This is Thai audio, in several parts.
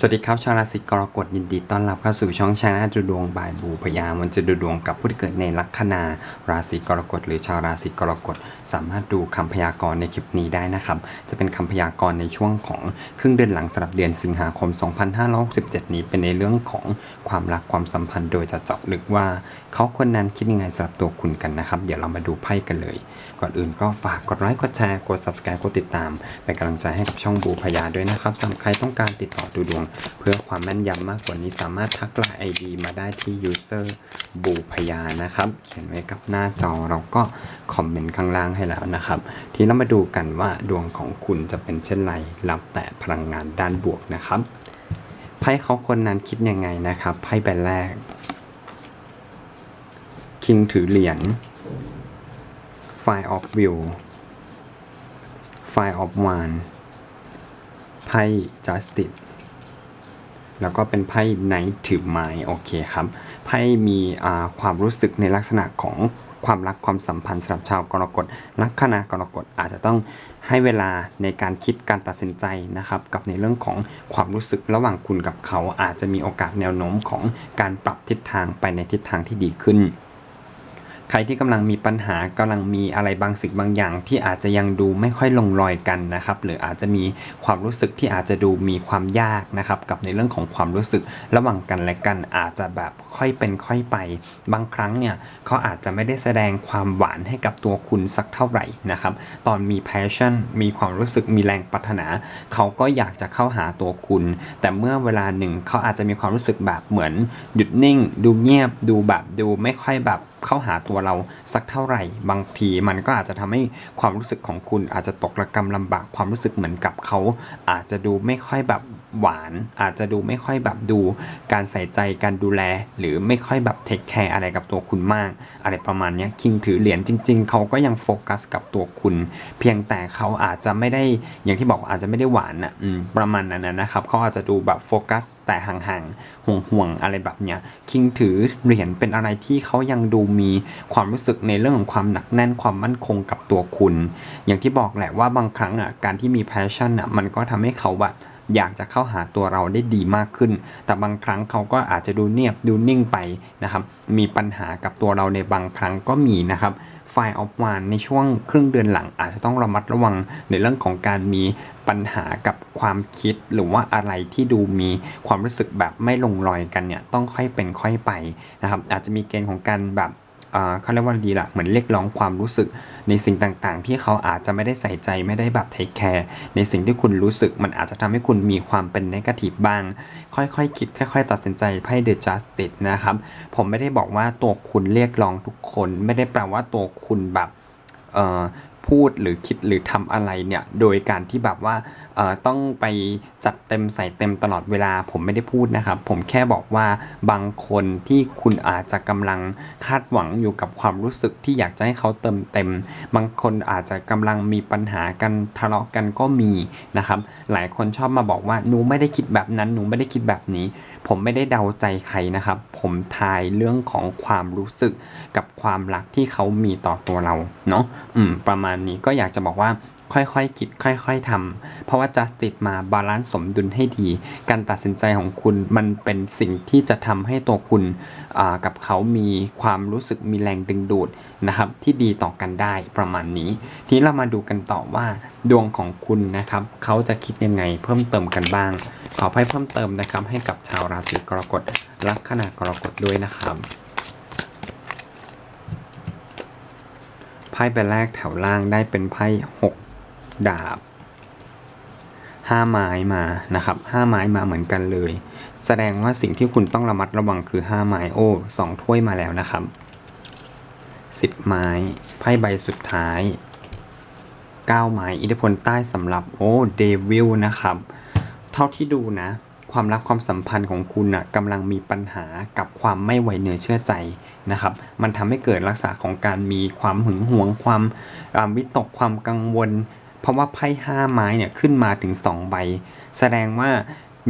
สวัสดีครับชาวราศีกรกฎยินดีต้อนรับเข้าสู่ช่องชาแนลดูดวงบายบูพยามันจะดูดวงกับผู้ที่เกิดในลัคนาราศีกรกฎหรือชาวราศีกรกฎสามารถดูคำพยากรณ์ในคลิปนี้ได้นะครับ จะเป็นคำพยากรณ์ในช่วงของครึ่งเดือนหลังสำหรับเดือนสิงหาคม 2567 นี้เป็นในเรื่องของความรักความสัมพันธ์โดยจะเจาะลึกว่า เขาคนนั้นคิดยังไงสำหรับตัวคุณกันนะครับ เดี๋ยวเรามาดูไพ่กันเลย ก่อนอื่นก็ฝากกดไลค์กดแชร์กด subscribe กดติดตามเป็นกำลังใจให้กับช่องบูพยาด้วยนะครับสำหรับใครต้องการติดต่อดูดวงเพื่อความแม่นยำมากกว่านี้สามารถทักไลน์ ID มาได้ที่ user บูพยานะครับ เขียนไว้กับหน้าจอเราก็คอมเมนต์ข้างล่างให้แล้วนะครับ ทีนี้เรามาดูกันว่าดวงของคุณจะเป็นเช่นไรรับแต่พลังงานด้านบวกนะครับไพ่เขาคนนั้นคิดยังไงนะครับไพ่ใบแรกคิงถือเหรียญ File of View File of One ไพ่ Justice แล้วก็เป็นไพ่ไนท์ถือไม้โอเคครับไพ่มีความรู้สึกในลักษณะของความรักความสัมพันธ์สำหรับชาวกรกฎลัคนากรกฎอาจจะต้องให้เวลาในการคิดการตัดสินใจนะครับกับในเรื่องของความรู้สึกระหว่างคุณกับเขาอาจจะมีโอกาสแนวโน้มของการปรับทิศทางไปในทิศทางที่ดีขึ้น ใครที่กำลังมีปัญหากำลังมีอะไรบางสิ่งบางอย่าง ที่อาจจะยังดูไม่ค่อยลงรอยกันนะครับหรืออาจจะมีความรู้สึกที่อาจจะดูมีความยากนะครับกับในเรื่องของความรู้สึกระหว่างกันและกันอาจจะแบบค่อยเป็นค่อยไป บางครั้งเนี่ยเขาอาจจะไม่ได้แสดงความหวานให้กับตัวคุณสักเท่าไหร่นะครับตอนมี passion มีความรู้สึกมีแรงปรารถนา เขาก็อยากจะเข้าหาตัวคุณ แต่เมื่อเวลาหนึ่งเขาอาจจะมีความรู้สึกแบบเหมือนหยุดนิ่ง ดูเงียบดูแบบดูไม่ค่อยแบบเข้าหาตัวเราสักเท่าไหร่ บางทีมันก็อาจจะทำให้ความรู้สึกของคุณอาจจะตกระกรรมลำบากความรู้สึกเหมือนกับเขาอาจจะดูไม่ค่อยแบบหวาน อาจจะดูไม่ค่อยแบบดู การใส่ใจการดูแล หรือไม่ค่อยแบบเทคแคร์อะไรกับตัวคุณมาก อะไรประมาณนี้คิงถือเหรียญจริง ๆ เขาก็ยังโฟกัสกับตัวคุณ เพียงแต่เขาอาจจะไม่ได้อย่างที่บอกอาจจะไม่ได้หวานนะอืมประมาณนั้นนะนะครับเขาอาจจะดูแบบโฟกัสแต่ห่างๆห่วงๆอะไรแบบเนี้ยคิงถือเหรียญเป็นอะไรที่เขายังดูมีความรู้สึกในเรื่องของความหนักแน่นความมั่นคงกับตัวคุณ อย่างที่บอกแหละว่าบางครั้งอะการที่มี passion อะมันก็ทำให้เขาแบบ อยากจะเข้าหาตัวเราได้ดีมากขึ้น แต่บางครั้งเขาก็อาจจะดูเนียบดูนิ่งไปนะครับ มีปัญหากับตัวเราในบางครั้งก็มีนะครับไฟออฟวานในช่วงครึ่งเดือนหลังอาจจะต้องระมัดระวังในเรื่องของการมีปัญหากับความคิดหรือว่าอะไรที่ดูมีความรู้สึกแบบไม่ลงรอยกันเนี่ยต้องค่อยเป็นค่อยไปนะครับอาจจะมีเกณฑ์ของการแบบ เขาเรียกว่าดีละเหมือนเรียกร้องความรู้สึก ในสิ่งต่างๆ ที่เขาอาจจะไม่ได้ใส่ใจไม่ได้แบบเทคแคร์ในสิ่งที่คุณรู้สึก มันอาจจะทำให้คุณมีความเป็นนกาทีฟบ้าง ค่อยๆคิด ค่อย ๆ ตัดสินใจไพ่เดอะจัสติสนะครับ ผมไม่ได้บอกว่าตัวคุณเรียกร้องทุกคน ไม่ได้แปลว่าตัวคุณแบบพูดหรือคิดหรือทำอะไรเนี่ย โดยการที่แบบว่า ต้องไปจัดเต็มใส่เต็มตลอดเวลาผมไม่ได้พูดนะครับ ผมแค่บอกว่าบางคนที่คุณอาจจะกำลังคาดหวังอยู่กับความรู้สึกที่อยากจะให้เขาเติมเต็ม บางคนอาจจะกำลังมีปัญหากันทะเลาะกันก็มีนะครับ หลายคนชอบมาบอกว่าหนูไม่ได้คิดแบบนั้นหนูไม่ได้คิดแบบนี้ ผมไม่ได้เดาใจใครนะครับ ผมทายเรื่องของความรู้สึกกับความรักที่เขามีต่อตัวเราเนาะอืมประมาณนี้ก็อยากจะบอกว่า ค่อยๆคิดค่อย ๆทำเพราะว่า justice มาบาลานซ์สมดุลให้ดี การตัดสินใจของคุณมันเป็นสิ่งที่จะทำให้ตัวคุณกับเขามีความรู้สึกมีแรงดึงดูดนะครับที่ดีต่อกันได้ประมาณนี้ ทีนี้เรามาดูกันต่อว่าดวงของคุณนะครับเขาจะคิดยังไงเพิ่มเติมกันบ้าง ขอไพ่เพิ่มเติมนะครับให้กับชาวราศีกรกฎลัคนากรกฎด้วยนะครับไพ่ใบแรกแถวล่างได้เป็นไพ่หก ดาบห้าไม้มานะครับห้าไม้มาเหมือนกันเลย แสดงว่าสิ่งที่คุณต้องระมัดระวังคือห้าไม้โอ้สองถ้วยมาแล้วนะครับสิบไม้ไพ่ใบสุดท้ายเก้าไม้อิทธิพลใต้สำหรับโอ้เดวิลนะครับ เท่าที่ดูนะ ความรักความสัมพันธ์ของคุณนะกำลังมีปัญหากับความไม่ไวเนื้อเชื่อใจนะครับ มันทำให้เกิดลักษณะของการมีความหึงหวงความอ่าวิตกความกังวล เพราะว่าไพ่ห้าไม้เนี่ยขึ้นมาถึง 2 ใบ แสดงว่า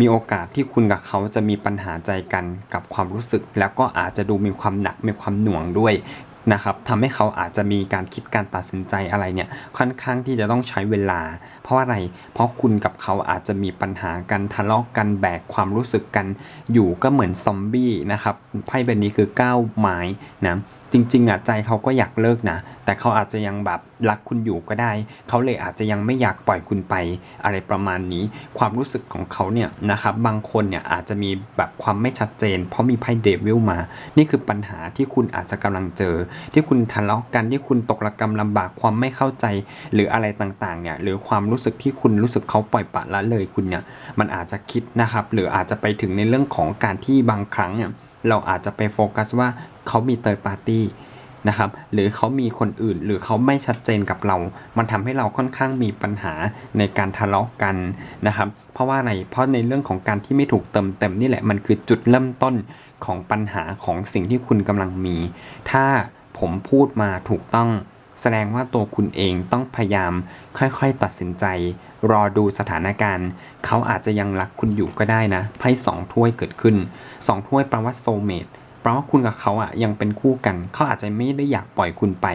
มีโอกาสที่คุณกับเขาจะมีปัญหาใจกันกับความรู้สึก แล้วก็อาจจะดูมีความหนักมีความหน่วงด้วยนะครับทำให้เขาอาจจะมีการคิดการตัดสินใจอะไรเนี่ยค่อนข้างที่จะต้องใช้เวลา เพราะอะไร เพราะคุณกับเขาอาจจะมีปัญหากันทะเลาะกันแบกความรู้สึกกัน อยู่ก็เหมือนซอมบี้นะครับไพ่ใบนี้คือก้าไม้นะ จริงๆอะใจเขาก็อยากเลิกนะ แต่เขาอาจจะยังแบบรักคุณอยู่ก็ได้ เขาเลยอาจจะยังไม่อยากปล่อยคุณไปอะไรประมาณนี้ ความรู้สึกของเขาเนี่ยนะครับบางคนเนี่ยอาจจะมีแบบความไม่ชัดเจน เพราะมีไพ่เดวิลมา นี่คือปัญหาที่คุณอาจจะกำลังเจอ ที่คุณทะเลาะกันที่คุณตกระกำลำบากความไม่เข้าใจ หรืออะไรต่างๆเนี่ยหรือความรู้สึกที่คุณรู้สึกเขาปล่อยปละละเลยคุณเนี่ยมันอาจจะคิดนะครับหรืออาจจะไปถึงในเรื่องของการที่บางครั้งเนี่ยเราอาจจะไปโฟกัสว่า เขามีเตอร์ปาร์ตี้นะครับหรือเขามีคนอื่นหรือเขาไม่ชัดเจนกับเรา มันทำให้เราค่อนข้างมีปัญหาในการทะเลาะกันนะครับ เพราะว่าอะไรเพราะในเรื่องของการที่ไม่ถูกเติมเต็มนี่แหละมันคือจุดเริ่มต้นของปัญหาของสิ่งที่คุณกำลังมี ถ้าผมพูดมาถูกต้องแสดงว่าตัวคุณเองต้องพยายามค่อยๆตัดสินใจ รอดูสถานการณ์ เขาอาจจะยังรักคุณอยู่ก็ได้นะไพ่สองถ้วยเกิดขึ้นสองถ้วยแปลว่าโซเมต เพราะว่าคุณกับเขาอะยังเป็นคู่กัน เขาอาจจะไม่ได้อยากปล่อยคุณไป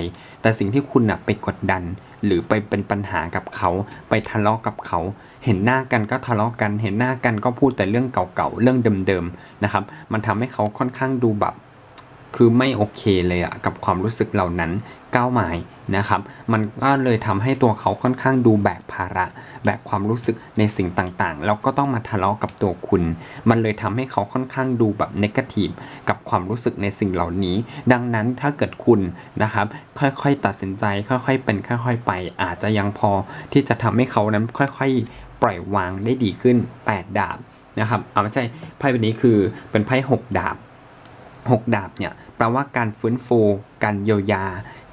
แต่สิ่งที่คุณอะไปกดดัน หรือไปเป็นปัญหากับเขา ไปทะเลาะกับเขา เห็นหน้ากันก็ทะเลาะกัน เห็นหน้ากันก็พูดแต่เรื่องเก่าๆ เรื่องเดิมๆ นะครับ มันทำให้เขาค่อนข้างดูแบบ คือไม่โอเคเลยอะกับความรู้สึกเหล่านั้นก้าวหมายนะครับ มันก็เลยทำให้ตัวเขาค่อนข้างดูแบกภาระ แบกความรู้สึกในสิ่งต่างๆ แล้วก็ต้องมาทะเลาะกับตัวคุณ มันเลยทำให้เขาค่อนข้างดูแบบนกาทีฟกับความรู้สึกในสิ่งเหล่านี้ ดังนั้นถ้าเกิดคุณนะครับ ค่อยๆตัดสินใจ ค่อยๆเป็นค่อยๆไป อาจจะยังพอที่จะทำให้เขานั้นค่อยๆ ปล่อยวางได้ดีขึ้น 8 ดาบนะครับเอาไม่ใช่ไพ่ใบนี้คือเป็นไพ่6ดาบหกดาบเนี่ย แปลว่าการฟื้นฟู การเยียวยา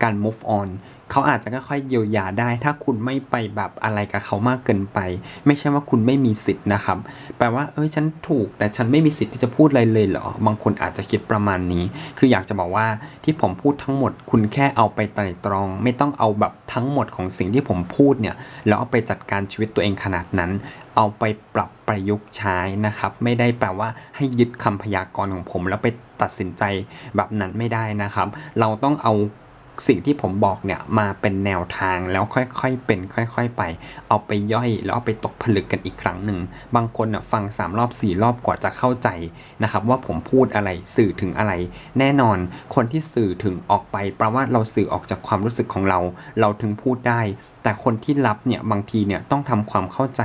การ move on เขาอาจจะค่อยๆเยียวยาได้ ถ้าคุณไม่ไปแบบอะไรกับเขามากเกินไป ไม่ใช่ว่าคุณไม่มีสิทธิ์นะครับ แปลว่าเอ้ยฉันถูก แต่ฉันไม่มีสิทธิ์ที่จะพูดอะไรเลยเหรอ บางคนอาจจะคิดประมาณนี้ คืออยากจะบอกว่าที่ผมพูดทั้งหมด คุณแค่เอาไปไตร่ตรอง ไม่ต้องเอาแบบทั้งหมดของสิ่งที่ผมพูดเนี่ยแล้วเอาไปจัดการชีวิตตัวเองขนาดนั้น เอาไปปรับประยุกต์ใช้นะครับ ไม่ได้แปลว่าให้ยึดคำพยากรณ์ของผม แล้วไปตัดสินใจแบบนั้นไม่ได้นะครับ เราต้องเอา สิ่งที่ผมบอกเนี่ยมาเป็นแนวทางแล้วค่อยๆเป็นค่อย ๆ ไป เอาไปย่อยแล้วเอาไปตกผลึกกันอีกครั้งหนึ่งบางคนน่ะฟัง 3 รอบ 4 รอบกว่าจะเข้าใจนะครับว่าผมพูดอะไรสื่อถึงอะไร แน่นอนคนที่สื่อถึงออกไปแปลว่าเราสื่อออกจากความรู้สึกของเรา เราถึงพูดได้ แต่คนที่รับเนี่ยบางทีเนี่ยต้องทำความเข้าใจ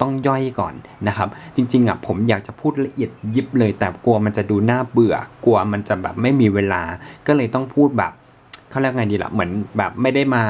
ต้องย่อยก่อนนะครับ จริงๆอะผมอยากจะพูดละเอียดยิบเลย แต่กลัวมันจะดูน่าเบื่อกลัวมันจะแบบไม่มีเวลา ก็เลยต้องพูดแบบ เขาเรียกไงดีล่ะเหมือนแบบไม่ได้มา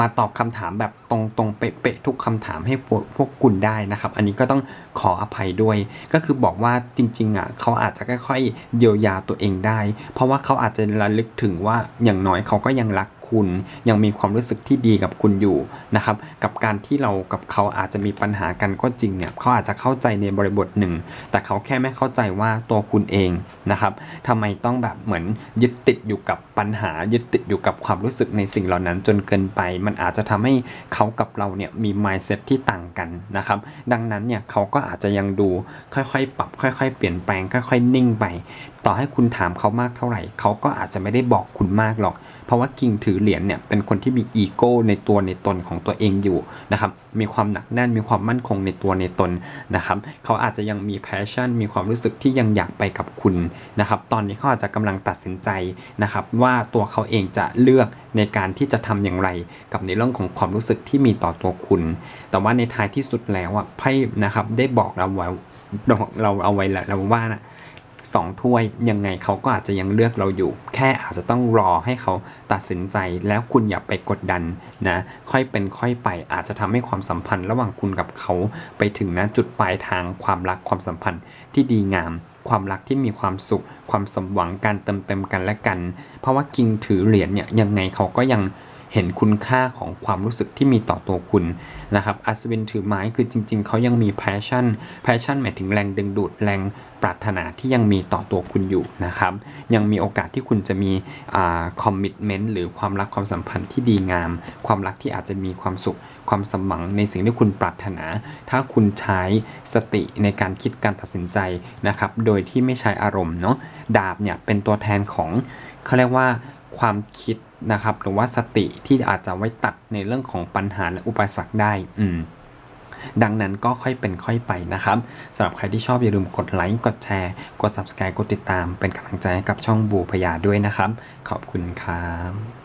มาตอบคำถามแบบตรงๆเป๊ะๆทุกคำถามให้พวกพวกคุณได้นะครับ อันนี้ก็ต้องขออภัยด้วย ก็คือบอกว่าจริงๆอะเขาอาจจะค่อยๆเยียวยาตัวเองได้ เพราะว่าเขาอาจจะระลึกถึงว่าอย่างน้อยเขาก็ยังรัก คุณ ยังมีความรู้สึกที่ดีกับคุณอยู่นะครับกับการที่เรากับเขาอาจจะมีปัญหากันก็จริงเนี่ยเขาอาจจะเข้าใจในบริบทหนึ่ง แต่เขาแค่ไม่เข้าใจว่าตัวคุณเองนะครับทำไมต้องแบบเหมือนยึดติดอยู่กับปัญหา ยึดติดอยู่กับความรู้สึกในสิ่งเหล่านั้นจนเกินไป มันอาจจะทำให้เขากับเราเนี่ยมี mindset ที่ต่างกันนะครับดังนั้นเนี่ยเขาก็อาจจะยังดูค่อยๆ ปรับ ค่อย ๆ เปลี่ยนแปลงค่อยๆ นิ่งไป ต่อให้คุณถามเขามากเท่าไหร่ เขาก็อาจจะไม่ได้บอกคุณมากหรอก เพราะว่ากิงถือเหรียญเนี่ยเป็นคนที่มีอีโก้ในตัวในตนของตัวเองอยู่นะครับมีความหนักแน่นมีความมั่นคงในตัวในตนนะครับเขาอาจจะยังมีแพชชั่น มีความรู้สึกที่ยังอยากไปกับคุณนะครับตอนนี้เขาอาจจะกำลังตัดสินใจนะครับว่าตัวเขาเองจะเลือกในการที่จะทำอย่างไรกับในเรื่องของความรู้สึกที่มีต่อตัวคุณ แต่ว่าในท้ายที่สุดแล้วอะไพ่นะครับได้บอกเราไว้เราเอาไว้แล้วว่านะ สองถ้วยยังไงเขาก็อาจจะยังเลือกเราอยู่ แค่อาจจะต้องรอให้เขาตัดสินใจแล้วคุณอย่าไปกดดันนะค่อยเป็นค่อยไปอาจจะทำให้ความสัมพันธ์ ระหว่างคุณกับเขาไปถึงนะจุดปลายทางความรักความสัมพันธ์ที่ดีงาม ความรักที่มีความสุข ความสมหวังการเติมเต็มกันและกัน เพราะว่ากิงถือเหรียญเนี่ยยังไงเขาก็ยัง เห็นคุณค่าของความรู้สึกที่มีต่อตัวคุณนะครับอัศวินถือไม้คือจริง ๆเขายังมี passion passion หมายถึงแรงดึงดูดแรงปรารถนาที่ยังมีต่อตัวคุณอยู่นะครับ ยังมีโอกาสที่คุณจะมีคอมมิชเมนต์หรือความรักความสัมพันธ์ที่ดีงาม ความรักที่อาจจะมีความสุข ความสมหวังในสิ่งที่คุณปรารถนา ถ้าคุณใช้สติในการคิดการตัดสินใจนะครับ โดยที่ไม่ใช้อารมณ์เนาะดาบเนี่ยเป็นตัวแทนของเขาเรียกว่าความคิด นะครับ หรือว่าสติที่อาจจะไว้ตัดในเรื่องของปัญหาและอุปสรรคได้ อืมดังนั้นก็ค่อยเป็นค่อยไปนะครับสำหรับใครที่ชอบอย่าลืมกดไลค์กดแชร์ กด subscribe กดติดตาม เป็นกำลังใจให้กับช่องบูพยาด้วยนะครับ ขอบคุณครับ